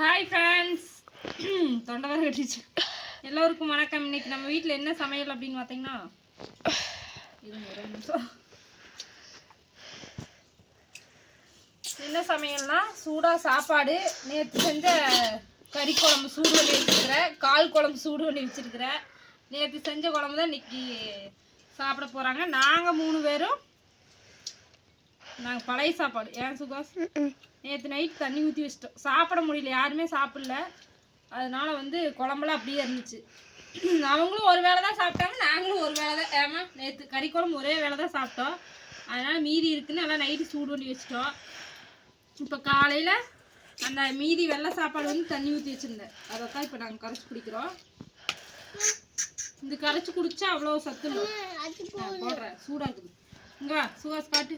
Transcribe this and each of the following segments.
Hi friends தொண்டை வேறு கட்டிச்சு எல்லோருக்கும் வணக்கம். இன்னைக்கு நம்ம வீட்டில் என்ன சமையல் அப்படின்னு பார்த்தீங்கன்னா என்ன சமையல்னா சூடாக சாப்பாடு. நேற்று செஞ்ச கறி குழம்பு சூடு பண்ணி வச்சிருக்கிறேன். கால் குழம்பு சூடு பண்ணி வச்சிருக்கிறேன். நேற்று செஞ்ச குழம்பு தான் இன்னைக்கு சாப்பிட போகிறாங்க நாங்கள் மூணு பேரும் நாங்கள் பழைய சாப்பாடு. ஏன் சுகாஸ் நேற்று நைட் தண்ணி ஊற்றி வச்சிட்டோம். சாப்பிட முடியல யாருமே சாப்பிடல. அதனால வந்து குழம்புலாம் அப்படியே இருந்துச்சு. அவங்களும் ஒரு வேளை தான் சாப்பிட்டாங்க நாங்களும் ஒரு வேளை தான். ஏமா நேற்று கறி குழம்பு ஒரே வேளை தான் சாப்பிட்டோம். அதனால மீதி இருக்குன்னு எல்லாம் நைட்டு சூடு பண்ணி வச்சிட்டோம். இப்போ காலையில் அந்த மீதி வெள்ளை சாப்பாடு வந்து தண்ணி ஊற்றி வச்சுருந்தேன். அதை தான் இப்போ நாங்கள் கரைச்சி குடிக்கிறோம். இந்த கரைச்சி குடிச்சா அவ்வளோ சத்து போடுறேன். சூடாக இருக்குது. இங்கே வா சுகாஸ் காட்டு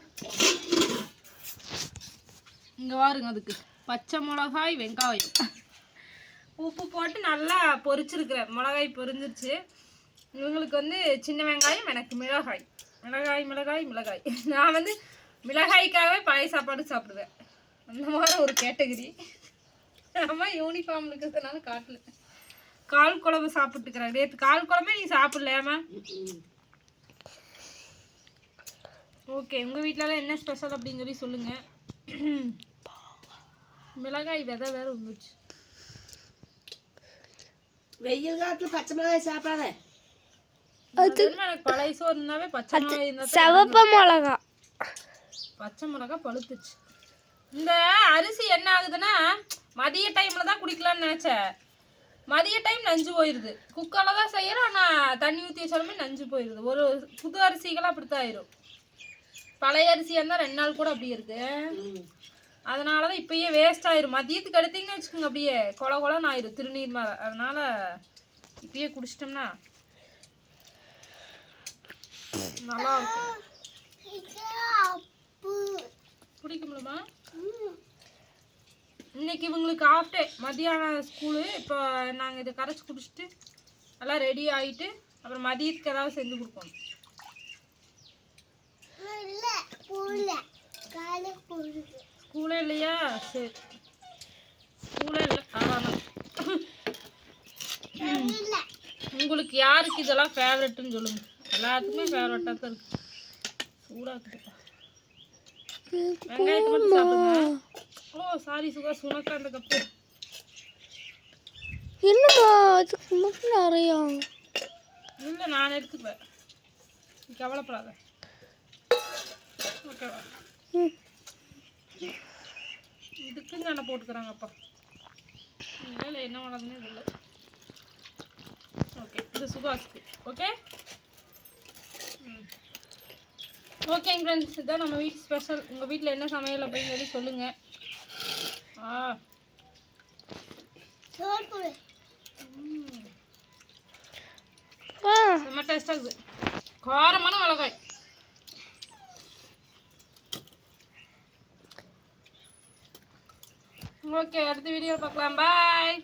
இங்கே வாருங்க அதுக்கு. பச்சை மிளகாய் வெங்காயம். உப்பு போட்டு நல்லா பொரிச்சிருக்கிறேன். மிளகாய் பொரிஞ்சிருச்சு. இவங்களுக்கு வந்து சின்ன வெங்காயம் எனக்கு மிளகாய். மிளகாய் மிளகாய் மிளகாய். நான் வந்து மிளகாய்க்காகவே பழைய சாப்பாடு சாப்பிடுவேன். அந்த மாதிரி ஒரு கேட்டகரி. நம்ம யூனிஃபார்ம் இருக்கிறதுனால காட்டல. கால் குழம்பு சாப்பிட்டுக்கிறேன். நேற்று கால் குழம்பே நீ சாப்பிடலையாம்மா? ஓகே உங்கள் வீட்டிலலாம் என்ன ஸ்பெஷல் அப்படின்னு சொல்லி சொல்லுங்கள் மிளகாய் விதை வேற வந்துச்சு வெயில் காலத்துல பச்சை மிளகாய் சாப்பிடாத. அது பழைய சோறு இருந்தாவே பச்சை மிளகாய் தான் சிவப்பு மிளகா. பச்சை மிளகாய் பழுத்துச்சு. இந்த அரிசி என்ன ஆகுதுன்னா மதிய டைம்ல தான் குடிக்கலாம்னு நினைச்சேன். மதிய டைம் நஞ்சு போயிடுது குக்கரில் தான் செய்யறோம் ஆனால் தண்ணி ஊற்றி வச்சாலுமே நஞ்சு போயிடுது ஒரு புது அரிசிகளாம் அப்படித்தான் ஆயிரும். பழைய அரிசியாக இருந்தால் ரெண்டு நாள் கூட அப்படியே இருக்கு. அதனால தான் இப்பயே வேஸ்ட் ஆயிரும். மதியத்துக்கு எடுத்தீங்கன்னு வச்சுக்கோங்க அப்படியே. கொல கொலன்னு ஆயிரும். திருநீர் மேலே அதனால இப்பயே குடிச்சிட்டோம்னா நல்லா இருக்கும். குடிக்க முடியுமா? இன்னைக்கு இவங்களுக்கு ஆஃப் டே மதியானம் ஸ்கூலு இப்போ நாங்கள் இதை கரைச்சி குடிச்சிட்டு எல்லாம் ரெடி ஆகிட்டு அப்புறம் மதியத்துக்கு ஏதாவது செஞ்சு கொடுப்போம் ஸ்கூலே இல்லையா? சரி. ஸ்கூலே இல்லை. ஆமாம். உங்களுக்கு யாருக்கு இதெல்லாம் ஃபேவரெட்டுன்னு சொல்லுங்க. எல்லாத்துக்குமே ஃபேவரட்டாக தான் இருக்கு. சூடாக இருக்குதுப்பா வெங்காயத்தை மட்டும் சாப்பிடுங்க. ஓ சாரி சுகாஸ் உனக்கு அந்த கப்பு என்னம்மா அதுக்கு மட்டும் நிறையா? இல்லை நான் எடுத்துக்குவேன் நீ கவலைப்படாத. ஓகேவா ம். இதுக்கும் தானே போட்டுக்கிறாங்கப்பா இல்லை என்ன வளர்ந்துனே இல்லை ஓகே இது சுகாஸுக்கு ஓகே ஓகேங்க ஃப்ரெண்ட்ஸ் இதுதான் நம்ம வீட்டு ஸ்பெஷல் உங்கள் வீட்டில் என்ன சமையல் அப்படின்னு சொல்லி சொல்லுங்கள் ஆ. ம். செம்ம டேஸ்டாக இருக்குது. காரமான மிளகாய். ஓகே அடுத்த வீடியோ பார்க்கலாம். பாய்